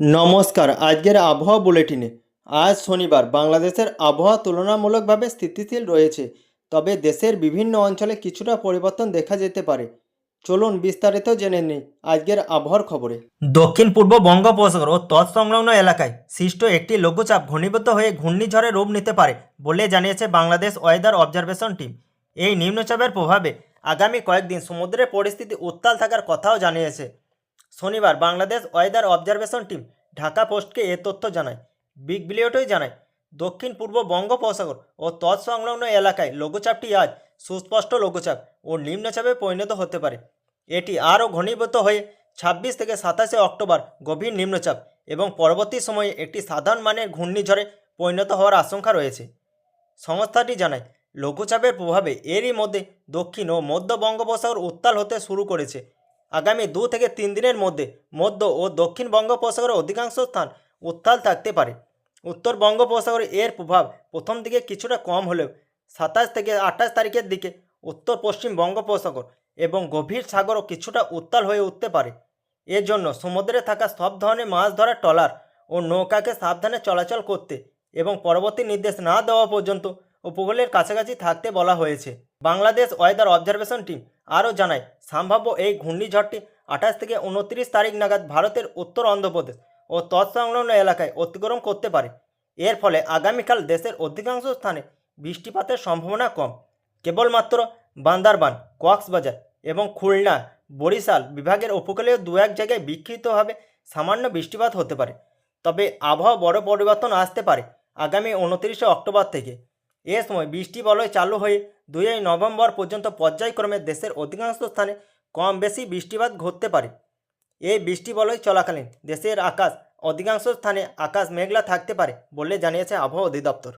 নমস্কার। আজকের আবহাওয়া বুলেটিনে, আজ শনিবার বাংলাদেশের আবহাওয়া তুলনামূলকভাবে স্থিতিশীল রয়েছে, তবে দেশের বিভিন্ন অঞ্চলে কিছুটা পরিবর্তন দেখা যেতে পারে। চলুন বিস্তারিত জেনে নিই আজকের আবহাওয়ার খবরে। দক্ষিণ পূর্ব বঙ্গোপসাগর ও তৎসংলগ্ন এলাকায় সৃষ্ট একটি লঘুচাপ ঘনীভূত হয়ে ঘূর্ণিঝড়ে রূপ নিতে পারে বলে জানিয়েছে বাংলাদেশ ওয়েদার অবজারভেশন টিম। এই নিম্নচাপের প্রভাবে আগামী কয়েকদিন সমুদ্রের পরিস্থিতি উত্তাল থাকার কথাও জানিয়েছে। শনিবার Bangladesh weather observation team Dhaka পোস্টকে এ তথ্য জানায়। বিগ বিলিয়টই জানায়, দক্ষিণ পূর্ব বঙ্গোপসাগর ও তৎসংলগ্ন এলাকায় লঘুচাপটি আজ সুস্পষ্ট লঘুচাপ ও নিম্নচাপে পরিণত হতে পারে। এটি আরও ঘনীভূত হয়ে ছাব্বিশ থেকে সাতাশে অক্টোবর গভীর নিম্নচাপ এবং পরবর্তী সময়ে একটি সাধারণ মানের ঘূর্ণিঝড়ে পরিণত হওয়ার আশঙ্কা রয়েছে। সংস্থাটি জানায়, লঘুচাপের প্রভাবে এরই মধ্যে দক্ষিণ ও মধ্য বঙ্গোপসাগর উত্তাল হতে শুরু করেছে। আগামী দু থেকে তিন দিনের মধ্যে মধ্য ও দক্ষিণ বঙ্গোপসাগরের অধিকাংশ স্থান উত্তাল থাকতে পারে। উত্তর বঙ্গোপসাগরে এর প্রভাব প্রথম দিকে কিছুটা কম হলেও সাতাশ থেকে আঠাশ তারিখের দিকে উত্তর পশ্চিম বঙ্গোপসাগর এবং গভীর সাগরও কিছুটা উত্তাল হয়ে উঠতে পারে। এর জন্য সমুদ্রে থাকা সব ধরনের মাছ ধরার ট্রলার ও নৌকাকে সাবধানে চলাচল করতে এবং পরবর্তী নির্দেশ না দেওয়া পর্যন্ত উপকূলের কাছাকাছি থাকতে বলা হয়েছে। বাংলাদেশ ওয়েদার অবজারভেশন টিম আরও জানায়, সম্ভাব্য এই ঘূর্ণিঝড়টি আঠাশ থেকে উনত্রিশ তারিখ নাগাদ ভারতের উত্তর অন্ধ্রপ্রদেশ ও তৎসংলগ্ন এলাকায় অতিক্রম করতে পারে। এর ফলে আগামীকাল দেশের অধিকাংশ স্থানে বৃষ্টিপাতের সম্ভাবনা কম। কেবলমাত্র বান্দারবান, কক্সবাজার এবং খুলনা, বরিশাল বিভাগের উপকূলীয় দু এক জায়গায় বিক্ষিপ্তভাবে সামান্য বৃষ্টিপাত হতে পারে। তবে আবহাওয়া বড় পরিবর্তন আসতে পারে আগামী উনত্রিশে অক্টোবর থেকে। এ সময় বৃষ্টি বলয় চালু হয়ে দুই নভেম্বর পর্যন্ত পর্যায়ক্রমে দেশের অধিকাংশ স্থানে কম বেশি বৃষ্টিপাত ঘটতে পারে। এই বৃষ্টি বলয় চলাকালীন দেশের আকাশ, অধিকাংশ স্থানে আকাশ মেঘলা থাকতে পারে বলে জানিয়েছে আবহাওয়া অধিদপ্তর।